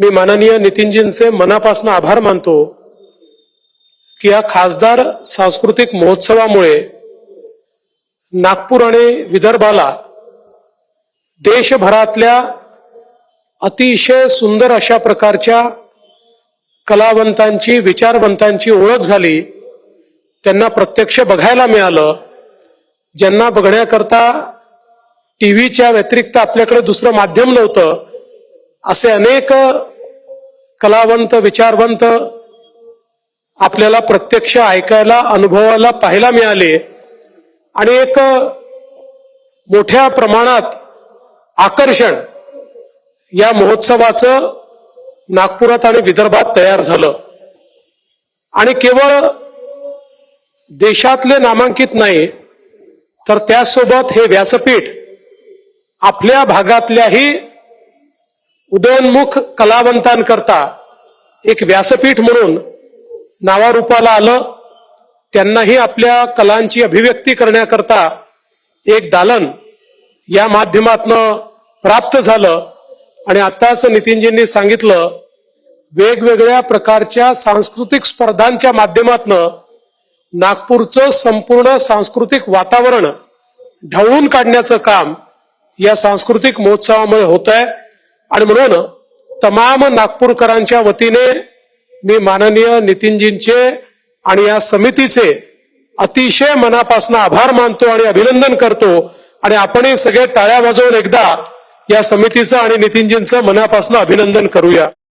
मी माननीय नितीनजींचे मनापासून आभार मानतो की या खासदार सांस्कृतिक महोत्सवामुळे नागपूर आणि विदर्भाला देशभरातल्या अतिशय सुंदर अशा प्रकारच्या कलावंतांची विचारवंतांची ओळख झाली त्यांना प्रत्यक्ष बघायला मिळालं ज्यांना बघण्याकरता टी व्हीच्या व्यतिरिक्त आपल्याकडे दुसरं माध्यम नव्हतं असे अनेक कलावंत विचारवंत आपल्याला प्रत्यक्ष ऐकायला अनुभवायला पाहायला मिळाले. आणि एक मोठ्या प्रमाणात आकर्षण या महोत्सवाचं नागपुरात आणि विदर्भात तयार झालं. आणि केवळ देशातले नामांकित नाही तर त्यासोबत हे व्यासपीठ आपल्या भागातल्याही उदयोन्मुख कलावंतांकरता एक व्यासपीठ म्हणून नावारूपाला आलं. त्यांनाही आपल्या कलांची अभिव्यक्ती करण्याकरता एक दालन या माध्यमातनं प्राप्त झालं. आणि आताच नितीनजींनी सांगितलं वेगवेगळ्या प्रकारच्या सांस्कृतिक स्पर्धांच्या माध्यमातनं नागपूरचं संपूर्ण सांस्कृतिक वातावरण ढवळून काढण्याचं काम या सांस्कृतिक महोत्सवामुळे होत आहे आणि म्हणून तमाम नागपूरकरांच्या वतीने मी माननीय नितीनजींचे आणि या समितीचे अतिशय मनापासून आभार मानतो आणि अभिनंदन करतो. आणि आपणही सगळे टाळ्या वाजवून एकदा या समितीचं आणि नितीनजींचं मनापासून अभिनंदन करूया.